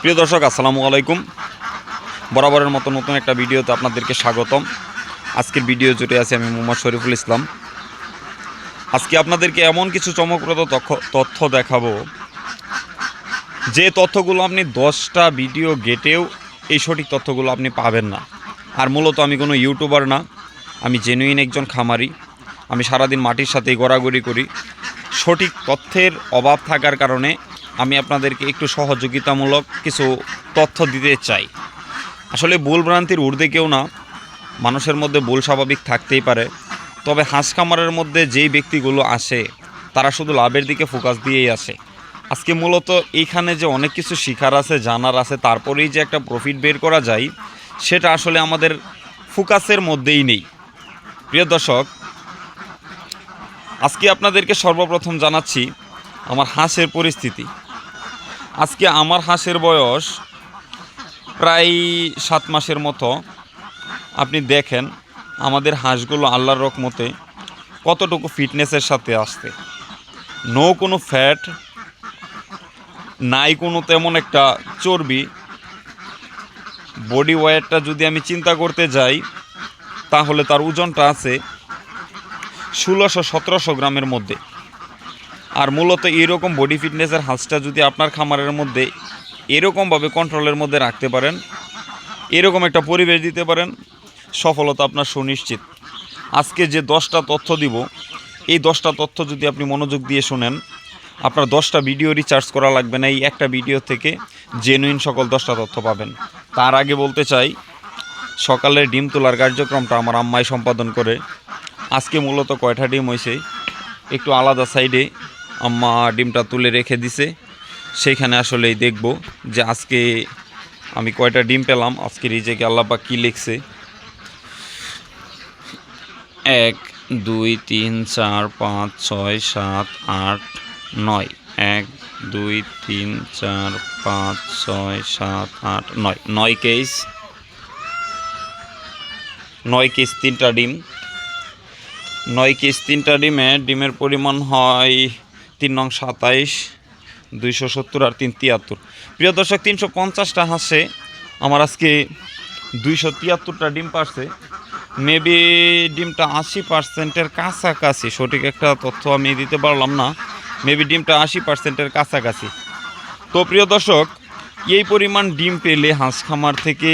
প্রিয় দর্শক, আসসালামু আলাইকুম। বরাবরের মতো নতুন একটা ভিডিওতে আপনাদেরকে স্বাগতম। আজকের ভিডিও জুড়ে আছে আমি মোহাম্মদ শরীফুল ইসলাম। আজকে আপনাদেরকে এমন কিছু চমকপ্রদ তথ্য- দেখাবো। যে তথ্যগুলো আপনি দশটা ভিডিও গেটেও এই সঠিক তথ্যগুলো আপনি পাবেন না। আর মূলত আমি কোনো ইউটিউবার না, আমি জেনুইন একজন খামারি। আমি সারাদিন মাটির সাথেই গড়াগড়ি করি। সঠিক তথ্যের অভাব থাকার কারণে আমি আপনাদেরকে একটু সহযোগিতামূলক কিছু তথ্য দিতে চাই। আসলে ভুল ভ্রান্তির ঊর্ধ্বে কেউ না, মানুষের মধ্যে ভুল স্বাভাবিক থাকতেই পারে। তবে হাঁস খামারের মধ্যে যেই ব্যক্তিগুলো আসে, তারা শুধু লাভের দিকে ফোকাস দিয়েই আসে। আজকে মূলত এইখানে যে অনেক কিছু শিখার আছে, জানার আছে, তারপরেই যে একটা প্রফিট বের করা যায়, সেটা আসলে আমাদের ফোকাসের মধ্যেই নেই। প্রিয় দর্শক, আজকে আপনাদেরকে সর্বপ্রথম জানাচ্ছি আমার হাঁসের পরিস্থিতি। আজকে আমার হাঁসের বয়স প্রায় সাত মাসের মতো। আপনি দেখেন, আমাদের হাঁসগুলো আল্লাহর রকমতে কতটুকু ফিটনেসের সাথে আসতে নো কোনো ফ্যাট, নাই কোনো তেমন একটা চর্বি। বডি ওয়েটটা যদি আমি চিন্তা করতে যাই, তাহলে তার ওজনটা আছে ষোলোশো সতেরোশো গ্রামের মধ্যে। আর মূলত এরকম বডি ফিটনেসের হাঁসটা যদি আপনার খামারের মধ্যে এরকমভাবে কন্ট্রোলের মধ্যে রাখতে পারেন, এরকম একটা পরিবেশ দিতে পারেন, সফলতা আপনার সুনিশ্চিত। আজকে যে দশটা তথ্য দিব, এই দশটা তথ্য যদি আপনি মনোযোগ দিয়ে শোনেন, আপনার দশটা ভিডিও রিচার্জ করা লাগবে না, এই একটা ভিডিও থেকে জেনুইন সকল দশটা তথ্য পাবেন। তার আগে বলতে চাই সকালে ডিম তোলার কার্যক্রমটা আমার আম্মাই সম্পাদন করে। আজকে মূলত কয়টা ডিম হয়েছে একটু আলাদা সাইডে আম্মা ডিমটা তুলে রেখে দিছে। সেইখানে আসলেই দেখব যে আজকে আমি কয়টা ডিম পেলাম, আজকে রিজেকে আল্লাপা কী লিখছে। এক, দুই, তিন, চার, পাঁচ, ছয়, সাত, আট, নয়। এক, দুই, তিন, চার, পাঁচ, ছয়, সাত, আট, নয়। নয় কেস। নয় কেস, তিনটা ডিম। নয় কেস, তিনটা ডিমে ডিমের পরিমাণ হয় তিন নং সাতাইশ, দুইশো সত্তর আর তিন তিয়াত্তর। প্রিয় দর্শক, তিনশো পঞ্চাশটা হাসে আমার আজকে দুইশো তিয়াত্তরটা ডিম পারছে। মেবি ডিমটা আশি পার্সেন্টের কাছাকাছি, সঠিক একটা তথ্য আমি দিতে পারলাম না। মেবি ডিমটা আশি পার্সেন্টের কাছাকাছি। তো প্রিয় দর্শক, এই পরিমাণ ডিম পেলে হাঁস খামার থেকে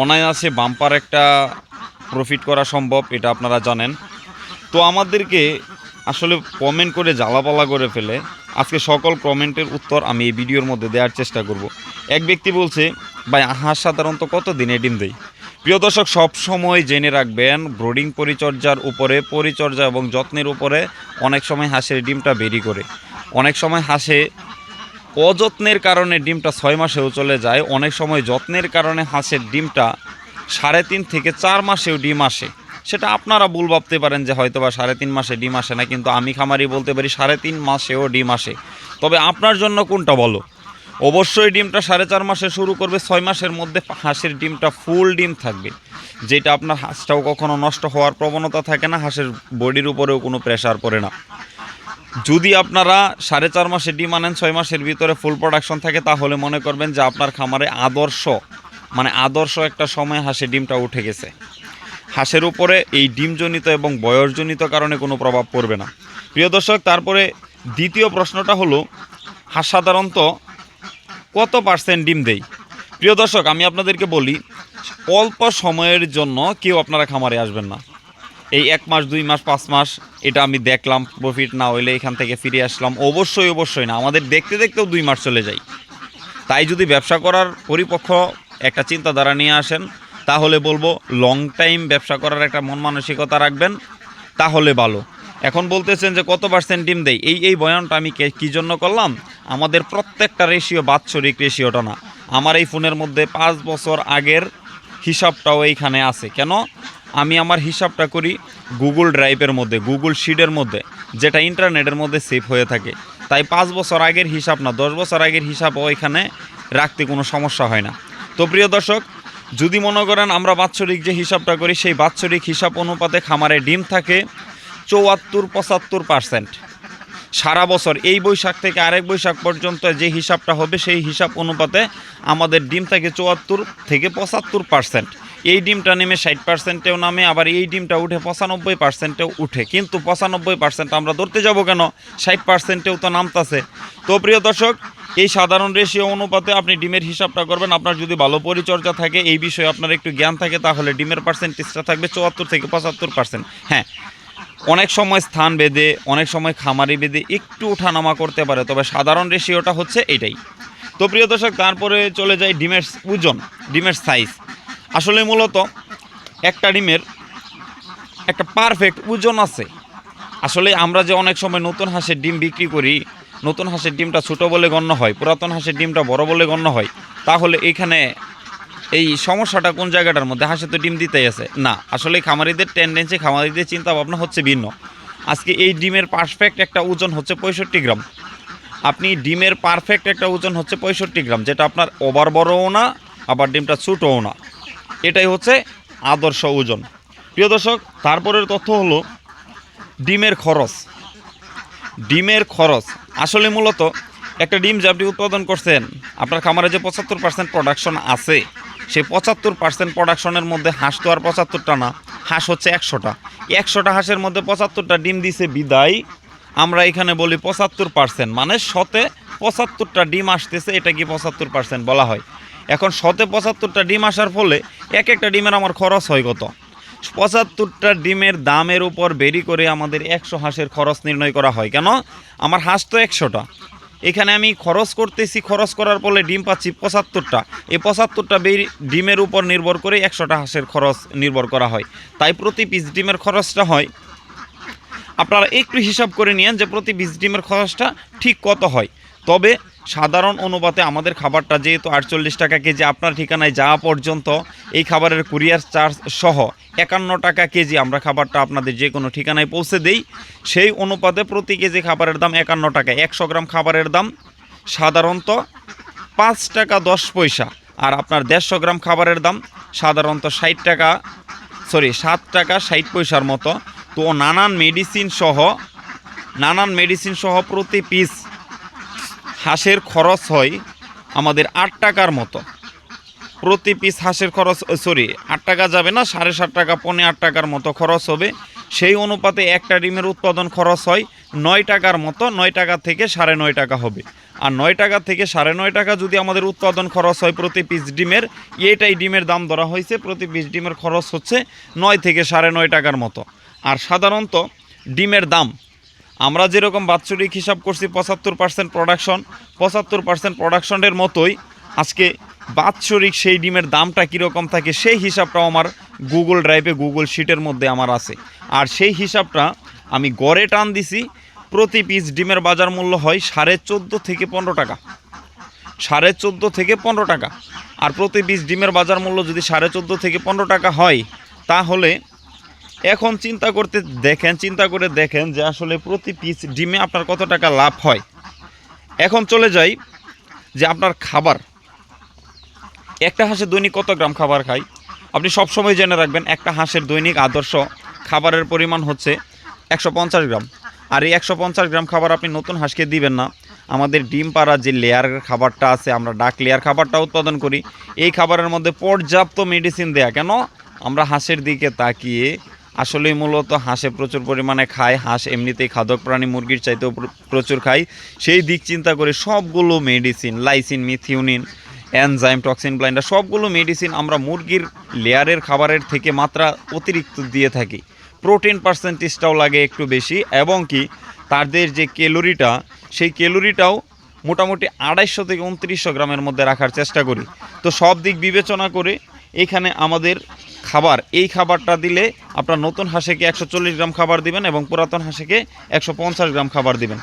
অনায়াসে বাম্পার একটা প্রফিট করা সম্ভব, এটা আপনারা জানেন। তো আমাদেরকে আসলে কমেন্ট করে জ্বালাপালা করে ফেলে। আজকে সকল কমেন্টের উত্তর আমি এই ভিডিওর মধ্যে দেওয়ার চেষ্টা করব। এক ব্যক্তি বলছে, ভাই হাঁস সাধারণত কত দিনে ডিম দেয় প্রিয় দর্শক, সব সময় জেনে রাখবেন ব্রোডিং পরিচর্যার উপরে, পরিচর্যা এবং যত্নের উপরে অনেক সময় হাঁসের ডিমটা বেরি করে। অনেক সময় হাঁসে অযত্নের কারণে ডিমটা ছয় মাসেও চলে যায়। অনেক সময় যত্নের কারণে হাঁসের ডিমটা সাড়ে তিন থেকে চার মাসেও ডিম আসে। সেটা আপনারা ভুল ভাবতে পারেন যে হয়তো বা সাড়ে তিন মাসে ডিম আসে না কিন্তু আমি খামারি বলতে পারি সাড়ে তিন মাসেও ডিম আসে তবে আপনার জন্য কোনটা বলো অবশ্যই ডিমটা সাড়ে চার মাসে শুরু করবে, ছয় মাসের মধ্যে হাঁসের ডিমটা ফুল ডিম থাকবে। যেটা আপনার হাঁসটাও কখনো নষ্ট হওয়ার প্রবণতা থাকে না, হাঁসের বডির উপরেও কোনো প্রেশার পড়ে না। যদি আপনারা সাড়ে চার মাসে ডিম আনেন, ছয় মাসের ভিতরে ফুল প্রোডাকশন থাকে, তাহলে মনে করবেন যে আপনার খামারে আদর্শ মানে আদর্শ একটা সময় হাঁসে ডিমটা উঠে গেছে। হাঁসের উপরে এই ডিমজনিত এবং বয়সজনিত কারণে কোনো প্রভাব পড়বে না। প্রিয় দর্শক, তারপরে দ্বিতীয় প্রশ্নটা হলো, হাঁস সাধারণত কত পার্সেন্ট ডিম দেয়? প্রিয় দর্শক, আমি আপনাদেরকে বলি, অল্প সময়ের জন্য কেউ আপনারা খামারে আসবেন না। এই এক মাস, দুই মাস, পাঁচ মাস, এটা আমি দেখলাম প্রফিট না হইলে এখান থেকে ফিরে আসলাম। অবশ্যই অবশ্যই না, আমাদের দেখতে দেখতেও দুই মাস চলে যায়। তাই যদি ব্যবসা করার পরিপক্ষ একটা চিন্তাধারা নিয়ে আসেন তাহলে বলব লং টাইম ব্যবসা করার একটা মন মানসিকতা রাখবেন, তাহলে ভালো। এখন বলতেছেন যে কত পার্সেন্ট ডিম দেয় এই এই বয়ানটা আমি কে- জন্য করলাম? আমাদের প্রত্যেকটা রেশিও বাৎসরিক রেশিওটা না। আমার এই ফোনের মধ্যে পাঁচ বছর আগের হিসাবটাও এইখানে আছে। কেন? আমি আমার হিসাবটা করি গুগল ড্রাইভের মধ্যে গুগল শিটের মধ্যে, যেটা ইন্টারনেটের মধ্যে সেভ হয়ে থাকে। তাই পাঁচ বছর আগের হিসাব না, দশ বছর আগের হিসাবও এখানে রাখতে কোনো সমস্যা হয় না। তো প্রিয় দর্শক যদি মনে করেন আমরা বাৎসরিক যে হিসাবটা করি, সেই বাৎসরিক হিসাব অনুপাতে খামারে ডিম থাকে চৌয়াত্তর পঁচাত্তর পার্সেন্ট। সারা বছর এই বৈশাখ থেকে আরেক বৈশাখ পর্যন্ত যে হিসাবটা হবে, সেই হিসাব অনুপাতে আমাদের ডিম থাকে চুয়াত্তর থেকে পঁচাত্তর পার্সেন্ট। এই ডিমটা নেমে ষাট পার্সেন্টেও নামে, আবার এই ডিমটা উঠে পঁচানব্বই পার্সেন্টেও উঠে। কিন্তু পঁচানব্বই পার্সেন্ট আমরা ধরতে যাব কেন? ষাট পার্সেন্টেও তো নামতাছে। তো প্রিয় দর্শক এই সাধারণ রেশিও অনুপাতে আপনি ডিমের হিসাবটা করবেন। আপনার যদি ভালো পরিচর্যা থাকে, এই বিষয়ে আপনার একটু জ্ঞান থাকে, তাহলে ডিমের পার্সেন্টেজটা থাকবে চুয়াত্তর থেকে পঁচাত্তর পার্সেন্ট হ্যাঁ অনেক সময় স্থান বেঁধে, অনেক সময় খামারি বেঁধে একটু ওঠানামা করতে পারে, তবে সাধারণ রেশিওটা হচ্ছে এটাই। তো প্রিয় দর্শক, তারপরে চলে যায় ডিমের ওজন, ডিমের সাইজ আসলে মূলত একটা ডিমের একটা পারফেক্ট ওজন আছে। আসলে আমরা যে অনেক সময় নতুন হাঁসের ডিম বিক্রি করি নতুন হাঁসের ডিমটা ছোট বলে গণ্য হয়, পুরাতন হাঁসের ডিমটা বড় বলে গণ্য হয়, তাহলে এখানে এই সমস্যাটা কোন জায়গাটার মধ্যে? হাঁসে তো ডিম দিতেই আছে। না আসলে খামারিদের টেন্ডেন্সি খামারিদের চিন্তা ভাবনা হচ্ছে ভিন্ন। আজকে এই ডিমের পারফেক্ট একটা ওজন হচ্ছে পঁয়ষট্টি গ্রাম। আপনি ডিমের পারফেক্ট একটা ওজন হচ্ছে পঁয়ষট্টি গ্রাম, যেটা আপনার ওভার বড়ও না, আবার ডিমটা ছোটও না। এটাই হচ্ছে আদর্শ ওজন। প্রিয় দর্শক, তারপরের তথ্য হলো, ডিমের খরচ। ডিমের খরচ আসলে মূলত একটা ডিম যে উৎপাদন করছেন, আপনার খামারে যে পঁচাত্তর পার্সেন্ট প্রোডাকশন আছে, সেই পঁচাত্তর পার্সেন্ট প্রোডাকশনের মধ্যে হাঁস তো আর পঁচাত্তরটা না, হাঁস হচ্ছে একশোটা। একশোটা হাঁসের মধ্যে পঁচাত্তরটা ডিম দিছে বিদায়। আমরা এখানে বলি পঁচাত্তর পার্সেন্ট মানে শতে পঁচাত্তরটা ডিম আসতেছে, এটা কি পঁচাত্তর পার্সেন্ট বলা হয়। এখন শতে পঁচাত্তরটা ডিম আসার ফলে এক একটা ডিমের আমার খরচ হয় কত? পঁচাত্তরটা ডিমের দামের উপর বেরি করে আমাদের একশো হাঁসের খরচ নির্ণয় করা হয়। কেন? আমার হাঁস তো একশোটা। এখানে আমি খরচ করতেছি, খরচ করার ফলে ডিম পাচ্ছি পঁচাত্তরটা। এই পঁচাত্তরটা বেরি ডিমের উপর নির্ভর করে একশোটা হাঁসের খরচ নির্ভর করা হয়। তাই প্রতি পিস ডিমের খরচটা হয়, আপনারা একটু হিসাব করে নিয়েন যে প্রতি পিস ডিমের খরচটা ঠিক কত হয়। তবে সাধারণ অনুপাতে আমাদের খাবারটা যেহেতু আটচল্লিশ টাকা কেজি, আপনার ঠিকানায় যাওয়া পর্যন্ত এই খাবারের কুরিয়ার চার্জ সহ একান্ন টাকা কেজি আমরা খাবারটা আপনাদের যে কোনো ঠিকানায় পৌঁছে দেই। সেই অনুপাতে প্রতি কেজি খাবারের দাম একান্ন টাকা। একশো গ্রাম খাবারের দাম সাধারণত পাঁচ টাকা দশ পয়সা আর আপনার দেড়শো গ্রাম খাবারের দাম সাধারণত ষাট টাকা সরি সাত টাকা ষাট পয়সার মতো। তো নানান মেডিসিন সহ, নানান মেডিসিন সহ প্রতি পিস হাঁসের খরচ হয় আমাদের আট টাকার মতো। প্রতি পিস হাঁসের খরচ সরি আট টাকা যাবে না, সাড়ে সাত টাকা, পৌনে আট টাকার মতো খরচ হবে। সেই অনুপাতে একটা ডিমের উৎপাদন খরচ হয় নয় টাকার মতো, নয় টাকা থেকে সাড়ে নয় টাকা হবে। আর নয় টাকা থেকে সাড়ে নয় টাকা যদি আমাদের উৎপাদন খরচ হয় প্রতি পিস ডিমের, এটাই ডিমের দাম ধরা হয়েছে, প্রতি পিস ডিমের খরচ হচ্ছে নয় থেকে সাড়ে নয় টাকার মতো। আর সাধারণত ডিমের দাম আমরা যেরকম বাৎসরিক হিসাব করছি পঁচাত্তর পার্সেন্ট প্রোডাকশন পঁচাত্তর পার্সেন্ট প্রোডাকশনের মতোই আজকে বাৎসরিক সেই ডিমের দামটা কীরকম থাকে সেই হিসাবটাও আমার গুগল ড্রাইভে গুগল শিটের মধ্যে আমার আছে। আর সেই হিসাবটা আমি গড়ে টান দিছি, প্রতি পিস ডিমের বাজার মূল্য হয় সাড়ে চোদ্দ থেকে পনেরো টাকা। সাড়ে চোদ্দ থেকে পনেরো টাকা। আর প্রতি পিস ডিমের বাজার মূল্য যদি সাড়ে চোদ্দ থেকে পনেরো টাকা হয়, তাহলে এখন চিন্তা করতে দেখেন, চিন্তা করে দেখেন যে আসলে প্রতি পিস ডিমে আপনার কত টাকা লাভ হয়। এখন চলে যাই যে আপনার খাবার। একটা হাঁসের দৈনিক কত গ্রাম খাবার খায়? আপনি সবসময় জেনে রাখবেন, একটা হাঁসের দৈনিক আদর্শ খাবারের পরিমাণ হচ্ছে একশো পঞ্চাশ গ্রাম। আর এই একশো পঞ্চাশ গ্রাম খাবার আপনি নতুন হাঁসকে দিবেন না। আমাদের ডিম পাড়া যে লেয়ারের খাবারটা আছে, আমরা ডাক লেয়ার খাবারটা উৎপাদন করি। এই খাবারের মধ্যে পর্যাপ্ত মেডিসিন দেয়া। কেন? আমরা হাঁসের দিকে তাকিয়ে আসলেই মূলত হাঁসে প্রচুর পরিমাণে খায়। হাঁস এমনিতেই খাদক প্রাণী, মুরগির চাইতেও প্রচুর খায়। সেই দিক চিন্তা করে সবগুলো medicine lysine methionine enzyme toxin binder সবগুলো মেডিসিন আমরা মুরগির লেয়ারের খাবারের থেকে মাত্রা অতিরিক্ত দিয়ে থাকি। প্রোটিন পার্সেন্টেজটাও লাগে একটু বেশি এবং কি তাদের যে ক্যালোরিটা সেই ক্যালোরিটাও মোটামুটি আড়াইশো থেকে উনত্রিশশো গ্রামের মধ্যে রাখার চেষ্টা করি। তো সব দিক বিবেচনা করে এখানে আমাদের খাবার। এই খাবারটা দিলে আপনার নতুন হাঁসেকে একশো চল্লিশ গ্রাম খাবার দিবেন এবং পুরাতন হাঁসেকে একশো পঞ্চাশ গ্রাম খাবার দিবেন।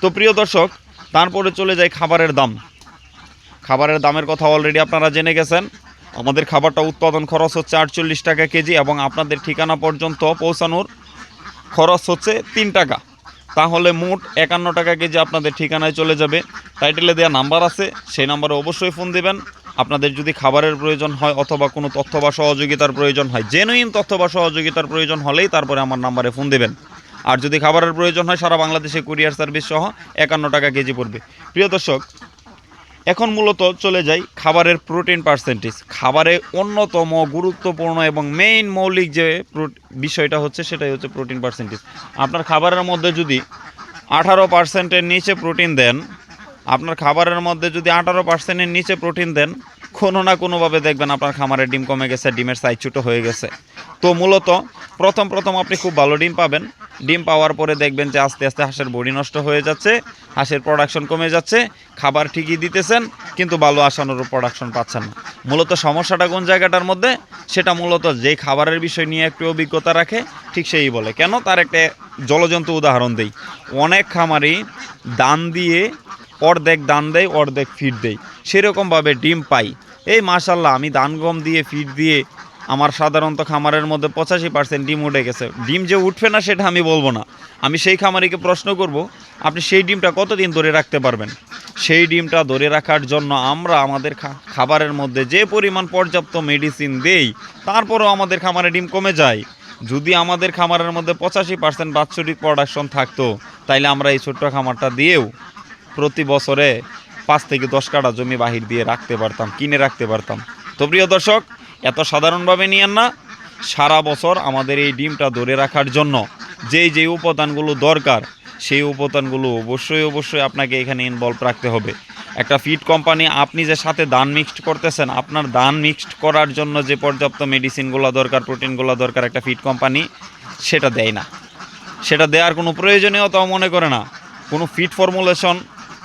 তো প্রিয় দর্শক, তারপরে চলে যায় খাবারের দাম। খাবারের দামের কথা অলরেডি আপনারা জেনে গেছেন। আমাদের খাবারটা উৎপাদন খরচ হচ্ছে আটচল্লিশ টাকা কেজি এবং আপনাদের ঠিকানা পর্যন্ত পৌঁছানোর খরচ হচ্ছে তিন টাকা। তাহলে মোট একান্ন টাকা কেজি আপনাদের ঠিকানায় চলে যাবে। টাইটেলে দেওয়া নাম্বার আছে, সেই নাম্বারে অবশ্যই ফোন দিবেন। আপনাদের যদি খাবারের প্রয়োজন হয় অথবা কোনো তথ্য বা সহযোগিতার প্রয়োজন হয় জেনুইন তথ্য বা সহযোগিতার প্রয়োজন হলেই তারপরে আমার নাম্বারে ফোন দেবেন। আর যদি খাবারের প্রয়োজন হয়, সারা বাংলাদেশে কুরিয়ার সার্ভিস সহ একান্ন টাকা কেজি পড়বে। প্রিয় দর্শক, এখন মূলত চলে যাই খাবারের প্রোটিন পার্সেন্টেজ খাবারে অন্যতম গুরুত্বপূর্ণ এবং মেইন মৌলিক যে বিষয়টা হচ্ছে, সেটাই হচ্ছে প্রোটিন পার্সেন্টেজ আপনার খাবারের মধ্যে যদি আঠারো পার্সেন্টের নিচে প্রোটিন দেন আপনার খাবারের মধ্যে যদি আঠারো পার্সেন্টের নিচে প্রোটিন দেন, কোনো না কোনোভাবে দেখবেন আপনার খামারের ডিম কমে গেছে, ডিমের সাইজ ছোটো হয়ে গেছে। তো মূলত প্রথম প্রথম আপনি খুব ভালো ডিম পাবেন। ডিম পাওয়ার পরে দেখবেন যে আস্তে আস্তে হাঁসের বডি নষ্ট হয়ে যাচ্ছে, হাঁসের প্রোডাকশন কমে যাচ্ছে, খাবার ঠিকই দিতেছেন, কিন্তু ভালো আসানোর প্রোডাকশন পাচ্ছেন না। মূলত সমস্যাটা কোন জায়গাটার মধ্যে? সেটা মূলত যে খাবারের বিষয় নিয়ে একটু অভিজ্ঞতা রাখে, ঠিক সেই বলে। কেন? তার একটা জলজন্তু উদাহরণ দেই। অনেক খামারই দান দিয়ে অর্ধেক দান দেয় অর্ধেক ফিড দেয় সেরকমভাবে ডিম পাই। এই মাশাল্লাহ আমি দান গম দিয়ে ফিড দিয়ে আমার সাধারণত খামারের মধ্যে পঁচাশি পার্সেন্ট ডিম উঠে গেছে। ডিম যে উঠবে না, সেটা আমি বলব না। আমি সেই খামারিকে প্রশ্ন করব, আপনি সেই ডিমটা কতদিন ধরে রাখতে পারবেন? সেই ডিমটা ধরে রাখার জন্য আমরা আমাদের খাবারের মধ্যে যে পরিমাণ পর্যাপ্ত মেডিসিন দেই, তারপরেও আমাদের খামারে ডিম কমে যায়। যদি আমাদের খামারের মধ্যে পঁচাশি পার্সেন্ট বাৎসরিক প্রোডাকশন থাকতো, তাইলে আমরা এই ছোট্ট খামারটা দিয়েও প্রতি বছরে পাঁচ থেকে দশ কাটা জমি বাহির দিয়ে রাখতে পারতাম, কিনে রাখতে পারতাম। তো প্রিয় দর্শক, এত সাধারণভাবে নিয়েন না। সারা বছর আমাদের এই ডিমটা ধরে রাখার জন্য যেই যেই উপাদানগুলো দরকার, সেই উপাদানগুলো অবশ্যই অবশ্যই আপনাকে এখানে ইনভলভ রাখতে হবে। একটা ফিড কোম্পানি আপনি যে সাথে দান মিক্সড করতেছেন, আপনার দান মিক্সড করার জন্য যে পর্যাপ্ত মেডিসিনগুলো দরকার প্রোটিনগুলো দরকার একটা ফিড কোম্পানি সেটা দেয় না। সেটা দেওয়ার কোনো প্রয়োজনীয়তাও মনে করে না। কোনো ফিট ফর্মুলেশন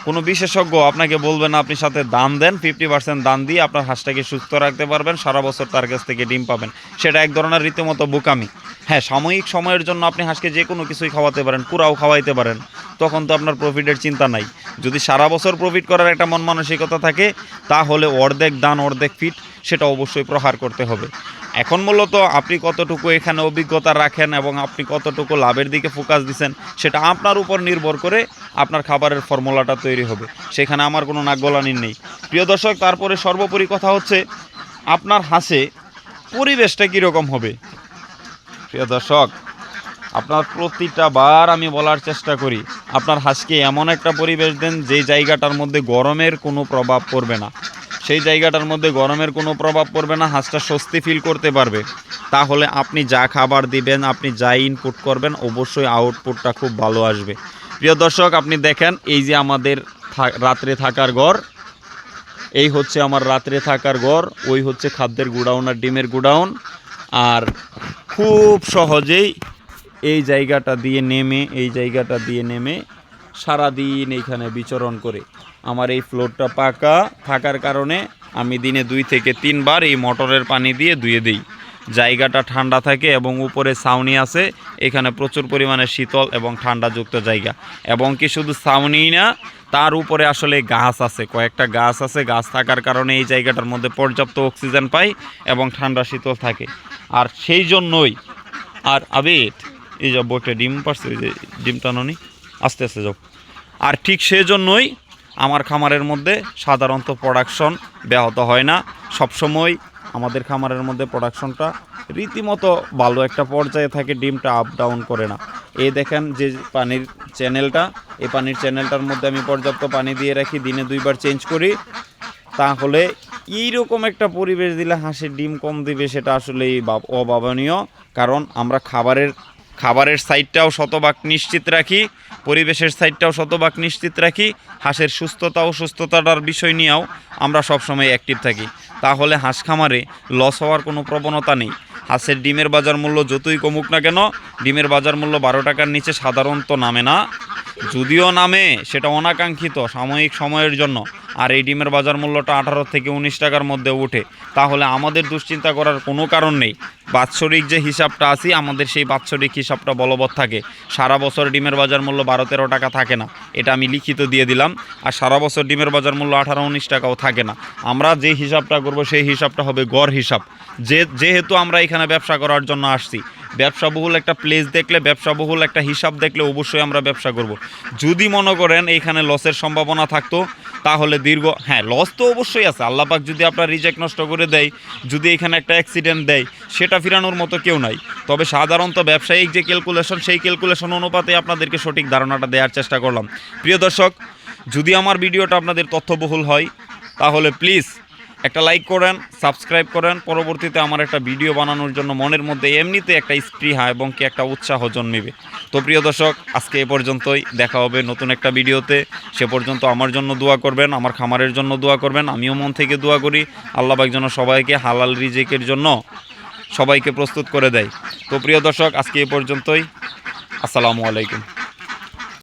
কোনো বিশেষজ্ঞ আপনাকে বলবে না, আপনি সাথে দান দেন ফিফটি পার্সেন্ট দান দিয়ে আপনার হাঁসটাকে সুস্থ রাখতে পারবেন, সারা বছর তার কাছ থেকে ডিম পাবেন। সেটা এক ধরনের রীতিমতো বোকামি। হ্যাঁ সাময়িক সময়ের জন্য আপনি হাঁসকে যে কোনো কিছুই খাওয়াতে পারেন, কুড়াও খাওয়াইতে পারেন, তখন তো আপনার প্রফিটের চিন্তা নাই। যদি সারা বছর প্রফিট করার একটা মন মানসিকতা থাকে, তাহলে অর্ধেক দান, অর্ধেক ফিট সেটা অবশ্যই প্রহার করতে হবে। এখন মূলত আপনি কতটুকু এখানে অভিজ্ঞতা রাখেন এবং আপনি কতটুকু লাভের দিকে ফোকাস দিচ্ছেন সেটা আপনার উপর নির্ভর করে আপনার খাবারের ফর্মুলাটা তৈরি হবে। সেখানে আমার কোনো নাকগলানির নেই। প্রিয় দর্শক, তারপরে সর্বোপরি কথা হচ্ছে, আপনার হাসে পরিবেশটা কীরকম হবে? প্রিয় দর্শক, আপনার প্রতিটা বার আমি বলার চেষ্টা করি, আপনার হাঁসকে এমন একটা পরিবেশ দেন যে জায়গাটার মধ্যে গরমের কোনো প্রভাব পড়বে না। সেই জায়গাটার মধ্যে গরমের কোনো প্রভাব পড়বে না, হাঁসটা স্বস্তি ফিল করতে পারবে। তাহলে আপনি যা খাবার দিবেন, আপনি যা ইনপুট করবেন, অবশ্যই আউটপুটটা খুব ভালো আসবে। প্রিয় দর্শক, আপনি দেখেন এই যে আমাদের রাত্রে থাকার ঘর। এই হচ্ছে আমার রাত্রে থাকার ঘর, ওই হচ্ছে খাদ্যের গুডাউন আর ডিমের গুডাউন। আর খুব সহজেই এই জায়গাটা দিয়ে নেমে, এই জায়গাটা দিয়ে নেমে সারাদিন এইখানে বিচরণ করে। আমার এই ফ্লোরটা পাকা, থাকার কারণে আমি দিনে দুই থেকে তিনবার এই মোটরের পানি দিয়ে ধুয়ে দিই। জায়গাটা ঠান্ডা থাকে এবং উপরে ছাউনি আছে, এখানে প্রচুর পরিমাণে শীতল এবং ঠান্ডাযুক্ত জায়গা। এবং কি শুধু ছাউনিই না, তার উপরে আসলে গাছ আছে, কয়েকটা গাছ আছে, গাছ থাকার কারণে এই জায়গাটার মধ্যে পর্যাপ্ত অক্সিজেন পাই এবং ঠান্ডা শীতল থাকে। আর সেই জন্যই, আর আবেদ এই যে বইটা ডিম পারছে যে ডিম টাননি আস্তে আস্তে যাও। আর ঠিক সেজন্যই আমার খামারের মধ্যে সাধারণত প্রোডাকশন ব্যাহত হয় না। সবসময় আমাদের খামারের মধ্যে প্রোডাকশনটা রীতিমতো ভালো। একটা পর্যায়ে থাকে ডিমটা আপ ডাউন করে না। এই দেখেন যে পানির চ্যানেলটা এই পানির চ্যানেলটার মধ্যে আমি পর্যাপ্ত পানি দিয়ে রাখি, দিনে দুইবার চেঞ্জ করি। তাহলে এইরকম একটা পরিবেশ দিলে হাঁসের ডিম কম দিবে সেটা আসলেই অভাবনীয়। কারণ আমরা খাবারের খাবারের সাইডটাও শতভাগ নিশ্চিত রাখি, পরিবেশের সাইডটাও শতভাগ নিশ্চিত রাখি, হাঁসের সুস্থতা ও সুস্থতাটার বিষয় নিয়েও আমরা সবসময় অ্যাক্টিভ থাকি। তাহলে হাঁস খামারে লস হওয়ার কোনো প্রবণতা নেই। হাঁসের ডিমের বাজার মূল্য যতই কমুক না কেন, ডিমের বাজার মূল্য বারো টাকার নিচে সাধারণত নামে না। যদিও নামে, সেটা অনাকাঙ্ক্ষিত সাময়িক সময়ের জন্য। আর এই ডিমের বাজার মূল্যটা আঠারো থেকে উনিশ টাকার মধ্যে ওঠে। তাহলে আমাদের দুশ্চিন্তা করার কোনো কারণ নেই। বাৎসরিক যে হিসাবটা আছি, আমাদের সেই বাৎসরিক হিসাবটা বলবৎ থাকে। সারা বছর ডিমের বাজার মূল্য বারো তেরো টাকা থাকে না। এটা আমি লিখিত দিয়ে দিলাম। আর সারা বছর ডিমের বাজার মূল্য আঠারো উনিশ টাকাও থাকে না। আমরা যে হিসাবটা করব, সেই হিসাবটা হবে গড় হিসাব। যে, যেহেতু আমরা এখানে ব্যবসা করার জন্য আসছি ব্যবসাবহুল একটা প্লেস দেখলে, ব্যবসাবহুল একটা হিসাব দেখলে অবশ্যই আমরা ব্যবসা করব। যদি মনে করেন এইখানে লসের সম্ভাবনা থাকতো, তাহলে দীর্ঘ হ্যাঁ লস তো অবশ্যই আছে। আল্লাপাক যদি আপনার রিজেক্ট নষ্ট করে দেয়, যদি এখানে একটা অ্যাক্সিডেন্ট দেয়, সেটা ফিরানোর মতো কেউ নাই। তবে সাধারণত ব্যবসায়িক যে ক্যালকুলেশন সেই ক্যালকুলেশন অনুপাতে আপনাদেরকে সঠিক ধারণাটা দেওয়ার চেষ্টা করলাম। প্রিয় দর্শক, যদি আমার ভিডিওটা আপনাদের তথ্যবহুল হয়, তাহলে প্লিজ একটা লাইক করেন সাবস্ক্রাইব করেন, পরবর্তীতে আমার একটা ভিডিও বানানোর জন্য মনের মধ্যে এমনিতে একটা স্পৃহা এবং কি একটা উৎসাহ জন্মিবে। তো প্রিয় দর্শক, আজকে এ পর্যন্তই, দেখা হবে নতুন একটা ভিডিওতে সে পর্যন্ত আমার জন্য দোয়া করবেন, আমার খামারের জন্য দোয়া করবেন, আমিও মন থেকে দোয়া করি। আল্লাহবাক যেন সবাইকে হালাল রিজেকের জন্য সবাইকে প্রস্তুত করে দেয়। তো প্রিয় দর্শক, আজকে এ পর্যন্তই। আসসালামু আলাইকুম।